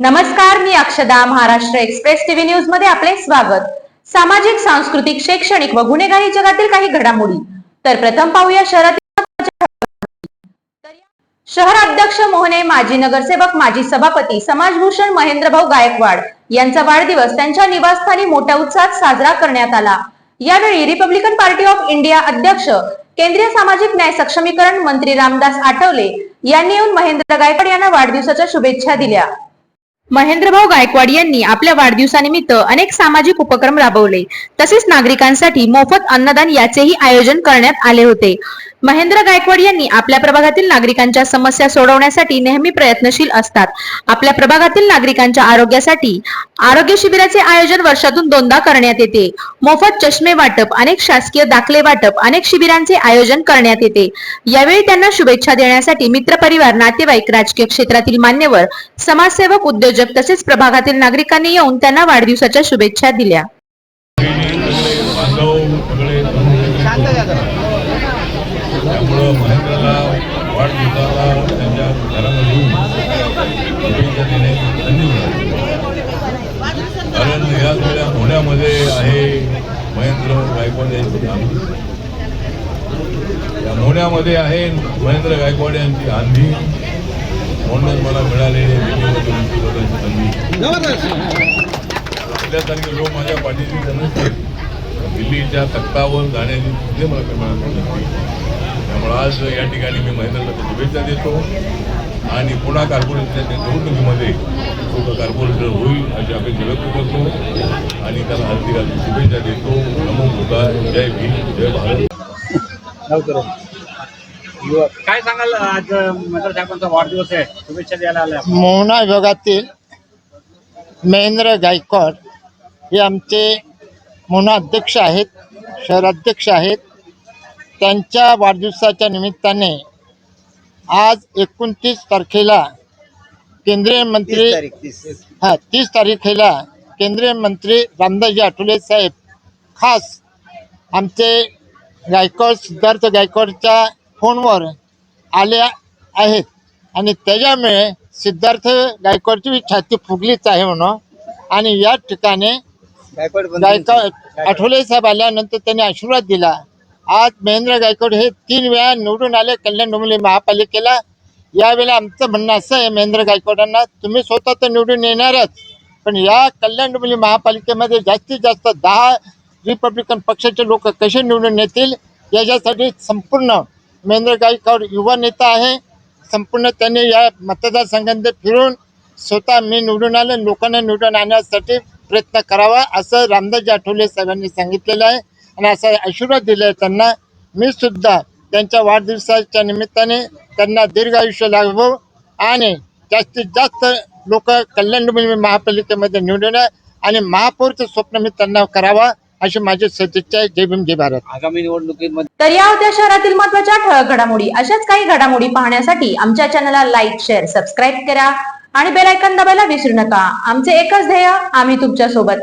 नमस्कार मी अक्षदा Maharashtra express TV न्यूजमध्ये आपले स्वागत. सामाजिक सांस्कृतिक शैक्षणिक व गुन्हेगारी जगातील काही घडामोडी. तर प्रथम पाहूया शहरातील अध्यक्ष शहराध्यक्ष मोहने माजी नगरसेवक माजी सभापती समाजभूषण महेंद्रभाऊ गायकवाड यांचा वाढदिवस त्यांच्या निवासस्थानी मोठ्या उत्साहात साजरा करण्यात आला. यावेळी रिपब्लिकन पार्टी ऑफ इंडिया अध्यक्ष केंद्रीय सामाजिक न्याय सक्षमीकरण मंत्री रामदास आठवले यांनी येऊन महेंद्र गायकवाड यांना वाढदिवसाच्या शुभेच्छा दिल्या. महेंद्रभाऊ गायकवाड यांनी आपल्या वाढदिवसानिमित्त अनेक सामाजिक उपक्रम राबवले. तसेच नागरिकांसाठी मोफत अन्नदान याचेही आयोजन करण्यात आले होते. महेंद्र गायकवाड यांनी आपल्या प्रभागातील नागरिकांच्या समस्या सोडवण्यासाठी नेहमी प्रयत्नशील असतात. आपल्या प्रभागातील नागरिकांच्या आरोग्यासाठी आरोग्य शिबिराचे आयोजन वर्षातून दोनदा करण्यात येते. मोफत चष्मे वाटप अनेक शासकीय दाखले वाटप अनेक शिबिरांचे आयोजन करण्यात येते. यावेळी त्यांना शुभेच्छा देण्यासाठी मित्रपरिवार नातेवाईक राजकीय क्षेत्रातील मान्यवर समाजसेवक उद्योजक तसेच प्रभागातील नागरिकांनी येऊन त्यांना वाढदिवसाच्या शुभेच्छा दिल्या. महेंद्रला वाढदिवसाला त्यांच्या घरामध्ये येऊन शुभेच्छा देण्याची संधी कारण या सगळ्या पुण्यामध्ये आहे महेंद्र गायकवाड यांची आंधी या मोण्यामध्ये आहे महेंद्र गायकवाड यांची आंधी. म्हणूनच मला मिळालेली दिल्लीमध्ये मंत्रिपदाची संधी. आपल्यासारखे लोक माझ्या पाठीशी नसते दिल्लीच्या तख्तावर जाण्याची तिथे मला कल्पना त्यामुळे आज या ठिकाणी मी महेंद्रला शुभेच्छा देतो. आणि पुन्हा कॉर्पोरेशनच्या निवडणुकीमध्ये तो कॉर्पोरेटर होईल अशी अपेक्षा व्यक्त करतो. आणि त्याला हार्दिक हार्दिक शुभेच्छा देतो. नमो बुद्धाय. जय भीम. जय भारत. काय सांगाल आज मंत्र साहेबांचा वाढदिवस आहे. शुभेच्छा द्यायला आल्या. मोहना विभागातील महेंद्र गायकवाड हे आमचे मोहना अध्यक्ष आहेत शहराध्यक्ष आहेत. त्यांच्या वाढदिवसाच्या निमित्ताने आज एकोणतीस तारखेला केंद्रीय मंत्री हा तीस तारखेला केंद्रीय मंत्री रामदासजी आठवले साहेब खास आमचे गायकवाड सिद्धार्थ गायकवाडच्या फोनवर आले आहेत. आणि त्याच्यामुळे सिद्धार्थ गायकवाडची छाती फुगलीच आहे म्हणून. आणि या ठिकाणी गायकवाड आठवले साहेब आल्यानंतर त्यांनी आशीर्वाद दिला. आज महेंद्र गायकवाड हे तीन वेळा निवडून आले कल्याण डोंबिवली महापालिकेला. यावेळेला आमचं म्हणणं असं आहे महेंद्र गायकवाडांना तुम्ही स्वतः तर निवडून येणारच पण या कल्याण डोंबिवली महापालिकेमध्ये जास्तीत जास्त दहा रिपब्लिकन पक्षाचे लोक कसे निवडून येतील याच्यासाठी संपूर्ण महेंद्र गायकवाड युवा नेता आहे. संपूर्ण त्यांनी या मतदारसंघामध्ये फिरून स्वतः मी निवडून आलो लोकांना निवडून आणण्यासाठी प्रयत्न करावा असं रामदासजी आठवले साहेबांनी सांगितलेलं आहे. आणि असा आशीर्वाद दिला आहे त्यांना. मी सुद्धा त्यांच्या वाढदिवसाच्या निमित्ताने त्यांना दीर्घ आयुष्य लाभो आणि जास्तीत जास्त लोक कल्याण डोंबिवली महापालिकेमध्ये निवडून आहे आणि महापौरचं स्वप्न मी त्यांना करावा अशी माझी सदिच्छा आहे. जय भीम जय भारत. आगामी निवडणुकीमध्ये तर या होत्या शहरातील महत्त्वाच्या ठळक घडामोडी. अशाच काही घडामोडी पाहण्यासाठी आमच्या चॅनलला लाईक शेअर सबस्क्राईब करा आणि बेल आयकॉन दाबायला विसरू नका. आमचे एकच ध्येय आम्ही तुमच्यासोबत